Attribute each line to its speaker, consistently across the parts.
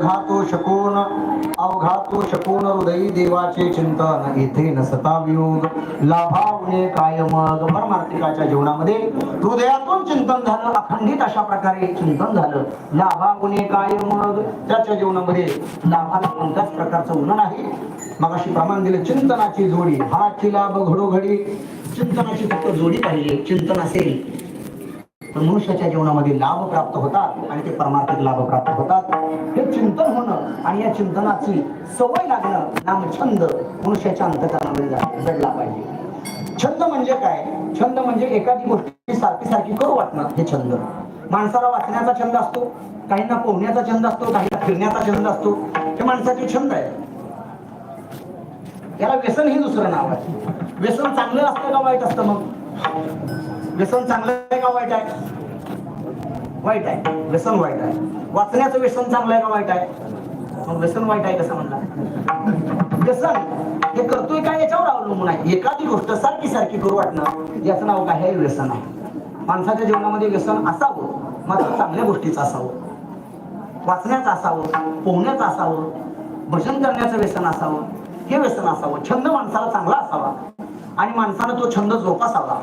Speaker 1: अवघातो शकून अवघातो शकून हृदयी देवाचे चिंतन. येथे नसता वियोग. लाभावणे काय मग परमार्थिकाच्या जीवनामध्ये हृदयातून चिंतन झालं अखंडित अशा प्रकारे चिंतन झालं. लाभावणे काय मग त्याच्या जीवनामध्ये लाभाला कोणत्याच प्रकारचं उन्हा नाही. मग अशी प्रमाण दिले चिंतनाची जोडी. हाची लाभ घडोघडी. चिंतनाची फक्त जोडी पाहिजे. चिंतन असेल तर मनुष्याच्या जीवनामध्ये लाभ प्राप्त होतात आणि ते परमार्थिक लाभ प्राप्त होतात. हे चिंतन होणं आणि या चिंतनाची सवय लागणं नाम छंद मनुष्याच्या अंतकरणामध्ये जडला पाहिजे. छंद म्हणजे काय? छंद म्हणजे एखादी गोष्टी सारखी सारखी करू वाटणं हे छंद. माणसाला वाचण्याचा छंद असतो काहींना पोहण्याचा छंद असतो काहींना फिरण्याचा छंद असतो. हे माणसाचे छंद आहे याला व्यसन हे दुसरं नाव आहे. व्यसन चांगलं असतं का वाईट असतं मग? व्यसन चांगलं आहे का वाईट आहे? वाईट आहे. व्यसन वाईट आहे. वाचण्याचं व्यसन चांगलं आहे का वाईट आहे? मग व्यसन वाईट आहे कसं म्हणला व्यसन हे करतोय काय याच्यावर अवलंबून आहे? एखादी गोष्ट सारखी सारखी करू वाटणं याचं नाव काय आहे व्यसन आहे. माणसाच्या जीवनामध्ये व्यसन असावं मात्र चांगल्या गोष्टीचं असावं. वाचण्याचं असावं पोहण्याचं असावं भजन करण्याचं व्यसन असावं हे व्यसन असावं. छंद माणसाला चांगला असावा. आणि माणसानं तो छंद जोपासावा.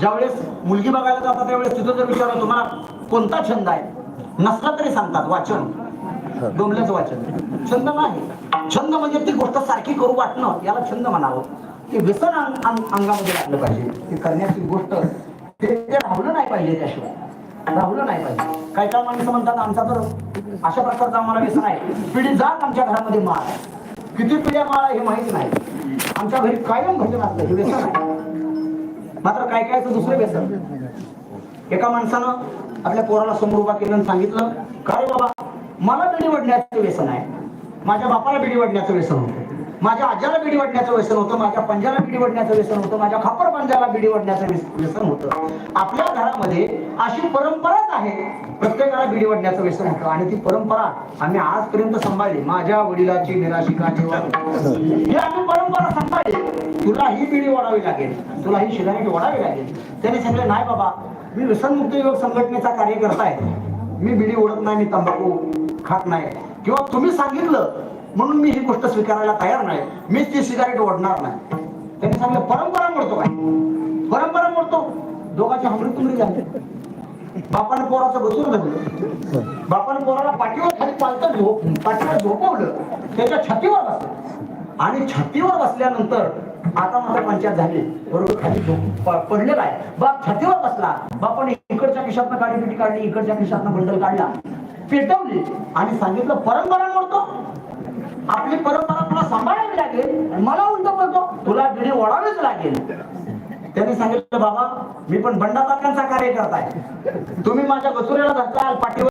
Speaker 1: ज्यावेळेस मुलगी बघायला जातात त्यावेळेस तिथं जर विचारलं तुम्हाला कोणता छंद आहे? नसला तरी सांगतात वाचन. डोंबल्याचं वाचन. छंद नाही. छंद म्हणजे ती गोष्ट सारखी करू वाटणं याला छंद म्हणावं. ते व्यसन अंगामध्ये लागलं पाहिजे. ते करण्याची गोष्ट ते ते राहलं नाही पाहिजे त्याशिवाय. राहलं नाही पाहिजे. काही काय माणसं म्हणतात आमचा तर अशा प्रकारचा आम्हाला व्यसन आहे. पिढी जात आमच्या घरामध्ये माळ. आहे किती पिढ्या माळ हे माहीत नाही. आमच्या घरी कायम भजन असलं हे व्यसन आहे. मात्र काय काय दुसरं व्यसन? एका माणसानं आपल्या पोराला समोर उभा केलं आणि सांगितलं काय बाबा मला बिडी वडण्याचं व्यसन आहे. माझ्या बापाला बिडी वडण्याचं व्यसन होतं. माझ्या आज्याला बिडी वडण्याचं व्यसन होतं माझ्या पंजाला बिडी वडण्याचं व्यसन होतं माझ्या खापर पंजाला बिडी वडण्याचं व्यसन होतं. आपल्या घरामध्ये अशी परंपराच आहे प्रत्येकाला बिडी वडण्याचं व्यसन होतं. आणि ती परंपरा आम्ही आजपर्यंत सांभाळली. माझ्या वडिलाची निराशिका जेव्हा आम्ही परंपरा सांभाळली. तुला ही बिडी वाढावी लागेल तुला ही शिगारेट ओढावी लागेल. त्याने सांगितलं नाही बाबा मी व्यसनमुक्त युवक संघटनेचा कार्यकर्ता आहे. मी बिडी ओढत नाही मी तंबाखू खात नाही. किंवा तुम्ही सांगितलं म्हणून मी ही गोष्ट स्वीकारायला तयार नाही. मी ती सिगारेट ओढणार नाही. त्यांनी सांगितलं परंपरा मोडतो काय परंपरा मोडतो. दोघांची हमरी तुमरी झाली. बापाने पोराचं बसून धरलं. बापाने पोराला पाठीवर खाली पालतं झोप पाठीवर झोपवलं. त्याच्या छातीवर बसलं. आणि छातीवर बसल्यानंतर आता मात्र पंचायत झाली. बरोबर खाली झोप पडलेला आहे. बाप छातीवर बसला. बापाने इकडच्या खिशातनं काढी पिटी काढली इकडच्या खिशातनं बंडल काढला. पेटवली. आणि सांगितलं परंपरा मोडतो. आपली परंपरा तुला सांभाळावी लागेल आणि मला उलट बोलतो तुला बिडी ओढावीच लागेल. त्यांनी सांगितलं बाबा मी पण बंडा काकांचा कार्यकर्ता आहे. तुम्ही माझ्या बसुऱ्याला धरताल पाठीवर